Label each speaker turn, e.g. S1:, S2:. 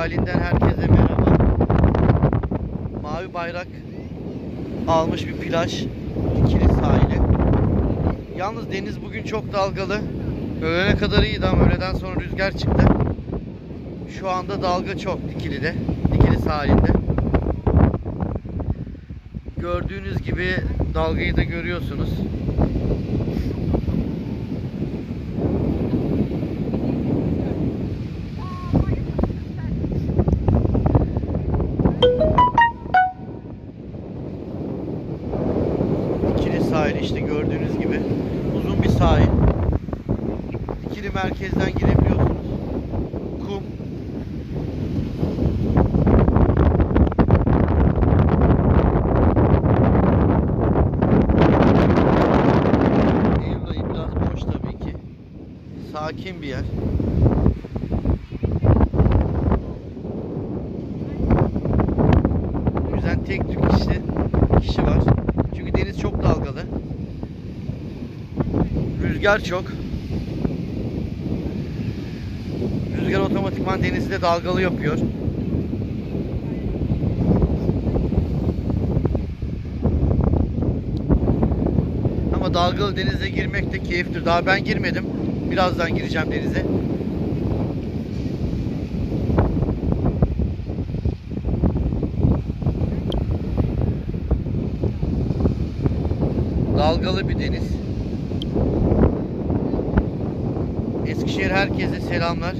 S1: sahilinden herkese merhaba. Mavi bayrak almış bir plaj. Dikili sahili. Yalnız deniz bugün çok dalgalı. Öğlene kadar iyiydi ama öğleden sonra rüzgar çıktı. Şu anda dalga çok Dikili'de. Dikili sahilinde. Gördüğünüz gibi dalgayı da görüyorsunuz. Sahil işte gördüğünüz gibi. Uzun bir sahil. Dikili merkezden girebiliyorsunuz. Kum. Eylül biraz boş tabii ki. Sakin bir yer. Yüzen tek tük kişi, kişi var. Çünkü deniz çok dalgalı. Rüzgar çok. Rüzgar otomatikman denizi de dalgalı yapıyor. Ama dalgalı denize girmek de keyiftir. Daha ben girmedim. Birazdan gireceğim denize. Dalgalı bir deniz. Eskişehir herkese selamlar.